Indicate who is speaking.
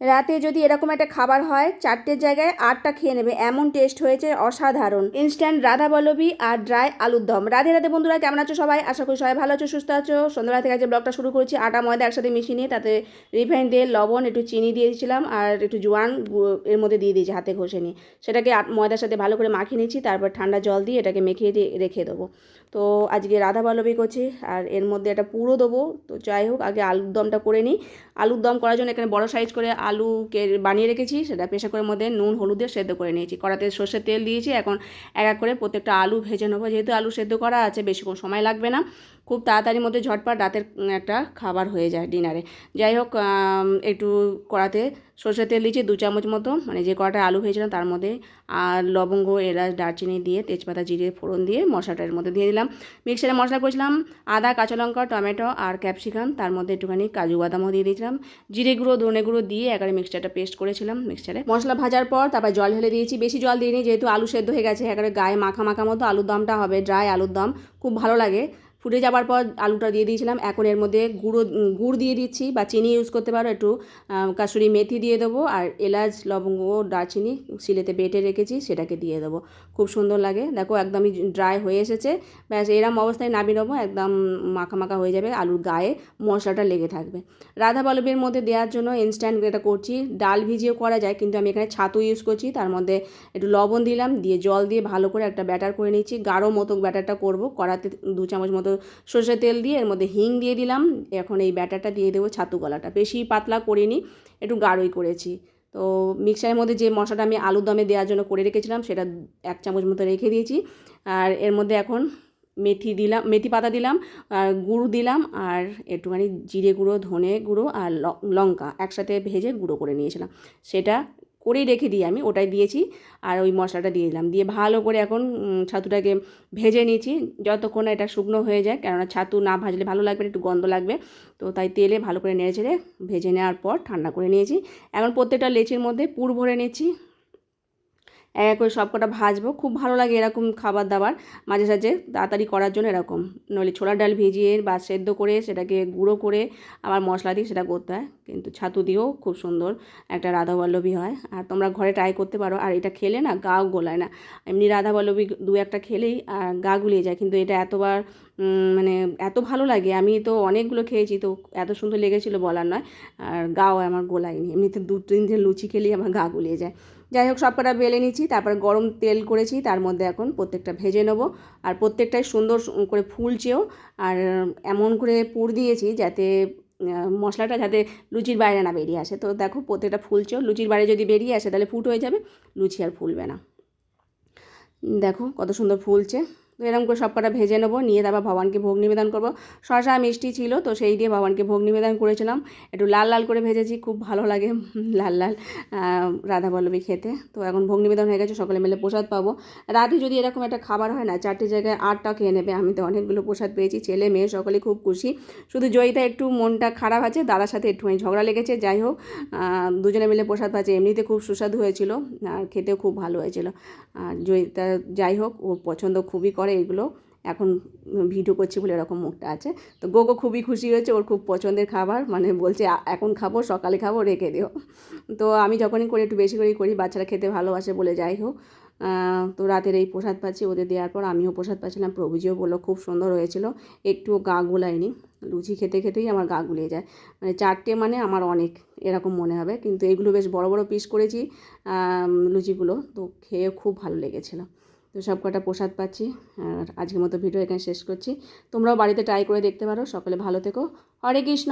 Speaker 1: রাতে যদি এরকম একটা খাবার হয় চারটের জায়গায় আটটা খেয়ে নেবে। এমন টেস্ট হয়েছে, অসাধারণ। ইনস্ট্যান্ট রাধা বল্লভী আর ড্রাই আলুর দম। রাধে রাধে বন্ধুরা, কেমন আছো সবাই? আশা করি সবাই ভালো আছো, সুস্থ আছো। সন্ধ্যাবেলা থেকে আজকে ব্লগটা শুরু করেছি। আটা, ময়দা একসাথে মিশিয়ে নিয়ে তাতে রিফাইন দিয়ে লবণ, একটু চিনি দিয়ে দিয়েছিলাম আর একটু জোয়ান এর মধ্যে দিয়ে দিয়েছি, হাতে ঘষে নিয়ে। সেটাকে ময়দার সাথে ভালো করে মাখিয়ে নিচ্ছি তারপর ঠান্ডা জল দিয়ে এটাকে মেখে রে- রেখে দেবো। তো আজকে রাধা বল্লভী করছি আর এর মধ্যে একটা পুরো দেবো। তো যাই হোক, আগে আলুর দমটা করে নিই। আলুর দম করার জন্য এখানে বড় সাইজ করে আলুকে বানিয়ে রেখেছি, সেটা প্রেশার কুকারের মধ্যে নুন, হলুদ দিয়ে সেদ্ধ করে নিয়েছি। কড়াতে সর্ষের তেল দিয়েছি, এখন এক এক করে প্রত্যেকটা আলু ভেজে নেব। যেহেতু আলু সেদ্ধ করা আছে, বেশিক্ষণ সময় লাগবে না। খুব তাড়াতাড়ির মধ্যে ঝটপট রাতের একটা খাবার হয়ে যায় ডিনারে। যাই হোক একটু কড়াতে সর্ষের তেল দিয়েছি, দু চামচ মতো মানে যে কড়াটা আলু হয়েছিলাম তার মধ্যে আর লবঙ্গ, এলাচ, দারচিনি দিয়ে তেজপাতা, জিরে, ফোড়ন দিয়ে মশলাটার মধ্যে দিয়ে দিলাম। মিক্সারে মশলা করেছিলাম আদা, কাঁচা লঙ্কা, টমেটো আর ক্যাপসিকাম, তার মধ্যে একটুখানি কাজু বাদামও দিয়ে দিয়েছিলাম। জিরে গুঁড়ো, ধনে গুঁড়ো দিয়ে একবারে মিক্সচারটা পেস্ট করেছিলাম মিক্সচারে মশলা ভাজার পর তারপর জল ঢেলে দিয়েছি, বেশি জল দিইনি, যেহেতু আলু সেদ্ধ হয়ে গেছে, একবারে গায়ে মাখা মাখা মতো আলুর দমটা হবে, ড্রাই আলুর দম, খুব ভালো লাগে। ফুটে যাওয়ার পর আলুটা দিয়ে দিয়েছিলাম। এখন এর মধ্যে গুঁড়ো, গুড় দিয়ে দিচ্ছি বা চিনি ইউজ করতে পারো। একটু কাসুরি মেথি দিয়ে দেবো আর এলাচ, লবঙ্গ, দারচিনি শিলেতে বেটে রেখেছি, সেটাকে দিয়ে দেবো। খুব সুন্দর লাগে। দেখো একদমই ড্রাই হয়ে এসেছে। ব্যাস, এরম অবস্থায় নামিয়ে নেব, একদম মাখা মাখা হয়ে যাবে আলুর গায়ে মশলাটা লেগে থাকবে। রাধা বল্লভের মধ্যে দেওয়ার জন্য ইনস্ট্যান্ট এটা করছি। ডাল ভিজিয়েও করা যায়, কিন্তু আমি এখানে ছাতু ইউজ করছি। তার মধ্যে একটু লবণ দিলাম, দিয়ে জল দিয়ে ভালো করে একটা ব্যাটার করে নিচ্ছি। গাঢ় মতো ব্যাটারটা করব। কড়াতে দু চামচ মতো সর্ষের তেল দিয়ে, এর মধ্যে হিং দিয়ে দিলাম। এখন এই ব্যাটারটা দিয়ে দেবো ছাতু গলাটা। বেশি পাতলা করিনি, একটু গাঢ়ই করেছি। তো মিক্সারের মধ্যে যে মশলাটা আমি আলুর দমে দেওয়ার জন্য করে রেখেছিলাম, সেটা এক চামচ মতো রেখে দিয়েছি। আর এর মধ্যে এখন মেথি দিলাম, মেথি পাতা দিলাম, আর গুঁড়ো দিলাম, আর একটুখানি জিরে গুঁড়ো, ধনে গুঁড়ো, আর লঙ্কা একসাথে ভেজে গুঁড়ো করে নিয়েছিলাম। সেটা করেই রেখে দিই আমি ওটাই দিয়েছি আর ওই মশলাটা দিয়ে দিলাম। দিয়ে ভালো করে এখন ছাতুটাকে ভেজে নিয়েছি। যতক্ষণ না এটা শুকনো হয়ে যায়, কেননা ছাতু না ভাজলে ভালো লাগবে একটু গন্ধ লাগবে। তো তাই তেলে ভালো করে নেড়ে ছেড়ে ভেজে নেওয়ার পর ঠান্ডা করে নিয়েছি। এখন প্রত্যেকটা লেচির মধ্যে পুর ভরে নিচ্ছি। এক করে সব কটা ভাজবো। খুব ভালো লাগে এরকম খাবার দাবার। মাঝে সাঝে তাড়াতাড়ি করার জন্য এরকম। নইলে ছোলার ডাল ভিজিয়ে বা সেদ্ধ করে সেটাকে গুঁড়ো করে আবার মশলা দিয়ে সেটা করতে হয়। কিন্তু ছাতু দিয়েও খুব সুন্দর একটা রাধা বল্লভী হয়। আর তোমরা ঘরে ট্রাই করতে পারো। আর এটা খেলে না গাও গোলায় না। এমনি রাধা বল্লভী দু একটা খেলেই গা গুলিয়ে যায়। কিন্তু এটা এতবার মানে এত ভালো লাগে। আমি তো অনেকগুলো খেয়েছি। তো এত সুন্দর লেগেছিলো বলার নয়। আর গাও আমার গোলায়নি। এমনিতে দু তিন দিন লুচি খেলেই আমার গা গুলিয়ে যায়। যাই হোক, সবকটা বেলে নিচ্ছি, তারপর গরম তেল করেছি, তার মধ্যে এখন প্রত্যেকটা ভেজে নেব। আর প্রত্যেকটাই সুন্দর করে ফুলছেও। আর এমন করে পুর দিয়েছি যাতে মশলাটা যাতে লুচির বাইরে না বেরিয়ে আসে। তো দেখো, প্রত্যেকটা ফুলছেও। লুচির বাইরে যদি বেরিয়ে আসে, তাহলে ফুট হয়ে যাবে, লুচি আর ফুলবে না। দেখো, কত সুন্দর ফুলছে। তো এরকম করে সব কটা ভেজে নেব, নিয়ে তারপর ভগবানকে ভোগ নিবেদন করব। শশা মিষ্টি ছিল তো সেই দিয়ে ভগবানকে ভোগ নিবেদন করেছিলাম। একটু লাল লাল করে ভেজেছি, খুব ভালো লাগে লাল লাল রাধা বল্লভী খেতে। তো এখন ভোগ নিবেদন হয়ে গেছে, সকলে মিলে প্রসাদ পাবো। রাতে যদি এরকম একটা খাবার হয় না, চারটে জায়গায় আটটা খেয়ে নেবে। আমি তো অনেকগুলো প্রসাদ পেয়েছি, ছেলে মেয়ে সকলে খুব খুশি। শুধু জয়িতা একটু মনটা খারাপ আছে, দাদার সাথে একটুখানি ঝগড়া লেগেছে, যাই হোক দুজনে মিলে প্রসাদ পাচ্ছে। এমনিতে খুব সুস্বাদু হয়েছিল, আর খেতেও খুব ভালো হয়েছিল। আর জয়িতা যাই হোক ও পছন্দ খুবই করে। এগুলো এখন ভিডিও করছি বলে এরকম মুখটা আছে। তো গোগো খুবই খুশি হয়েছে, ওর খুব পছন্দের খাবার মানে বলছে এখন খাব, সকালে খাব, রেখে দিও। তো আমি যখনই করি একটু বেশি করেই করি, বাচ্চারা খেতে ভালোবাসে বলে যাই হোক। তো রাতের এই প্রসাদ পাচ্ছি ওদের দেওয়ার পর আমিও প্রসাদ পাচ্ছিলাম, প্রভুজিও বলল, খুব সুন্দর হয়েছিল। একটুও গা গুলায়নি, লুচি খেতে খেতেই আমার গা গুলিয়ে যায়। মানে চারটে মানে আমার অনেক এরকম মনে হবে, কিন্তু এগুলো বেশ বড় বড় পিস করেছি লুচিগুলো, তো খেয়ে খুব ভালো লেগেছিলো। তো সব কটা প্রসাদ পাচ্ছি। আর আজকের মতো ভিডিও এখানে শেষ করছি। তোমরাও বাড়িতে ট্রাই করে দেখতে পারো। সকলে ভালো থেকো। হরে কৃষ্ণ!